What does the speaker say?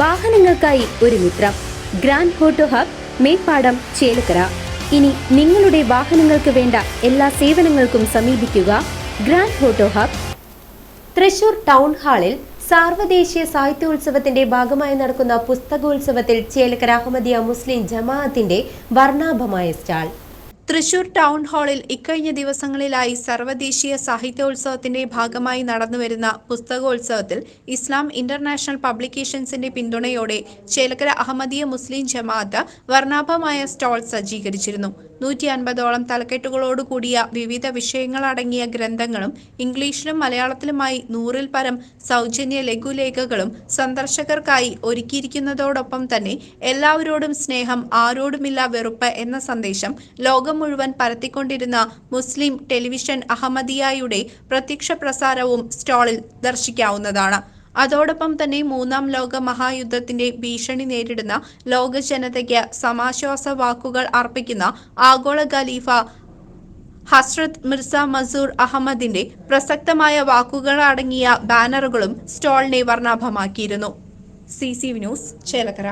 വാഹനങ്ങൾക്കായി ഒരു മിത്രം. Grand auto hub Meppadam Chelakkara. ഇനി നിങ്ങളുടെ വാഹനങ്ങൾക്ക് വേണ്ട എല്ലാ സേവനങ്ങൾക്കും സമീപിക്കുക grand auto hub. Thrissur town ഹാളിൽ സാർവദേശീയ സാഹിത്യോത്സവത്തിന്റെ ഭാഗമായി നടക്കുന്ന പുസ്തകോത്സവത്തിൽ ചേലക്കര അഹമ്മദിയ മുസ്ലിം ജമാഅത്തിന്റെ വർണാഭമായ സ്റ്റാൾ. തൃശൂർ ടൗൺ ഹാളിൽ ഇക്കഴിഞ്ഞ ദിവസങ്ങളിലായി സർവദേശീയ സാഹിത്യോത്സവത്തിന്റെ ഭാഗമായി നടന്നുവരുന്ന പുസ്തകോത്സവത്തിൽ ഇസ്ലാം ഇന്റർനാഷണൽ പബ്ലിക്കേഷൻസിന്റെ പിന്തുണയോടെ ചേലക്കര അഹമ്മദിയ മുസ്ലിം ജമാഅത്ത് വർണാഭമായ സ്റ്റോൾ സജ്ജീകരിച്ചിരുന്നു. നൂറ്റി അൻപതോളം തലക്കെട്ടുകളോടുകൂടിയ വിവിധ വിഷയങ്ങളടങ്ങിയ ഗ്രന്ഥങ്ങളും ഇംഗ്ലീഷിലും മലയാളത്തിലുമായി നൂറിൽ പരം സൗജന്യ ലഘുലേഖകളും സന്ദർശകർക്കായി ഒരുക്കിയിരിക്കുന്നതോടൊപ്പം തന്നെ എല്ലാവരോടും സ്നേഹം ആരോടുമില്ല വെറുപ്പ് എന്ന സന്ദേശം ലോകം മുഴുവൻ പരത്തിക്കൊണ്ടിരുന്ന മുസ്ലിം ടെലിവിഷൻ അഹമ്മദിയായുടെ പ്രത്യക്ഷ പ്രസാരവും സ്റ്റാളിൽ ദർശിക്കാവുന്നതാണ്. അതോടൊപ്പം തന്നെ മൂന്നാം ലോക മഹായുദ്ധത്തിന്റെ ഭീഷണി നേരിടുന്ന ലോക ജനതയ്ക്ക് സമാശ്വാസ വാക്കുകൾ അർപ്പിക്കുന്ന ആഗോള ഖലീഫ ഹസ്രത് മിർസ മസൂർ അഹമ്മദിന്റെ പ്രസക്തമായ വാക്കുകൾ അടങ്ങിയ ബാനറുകളും സ്റ്റാളിനെ വർണാഭമാക്കിയിരുന്നു. C C news Chelakkara.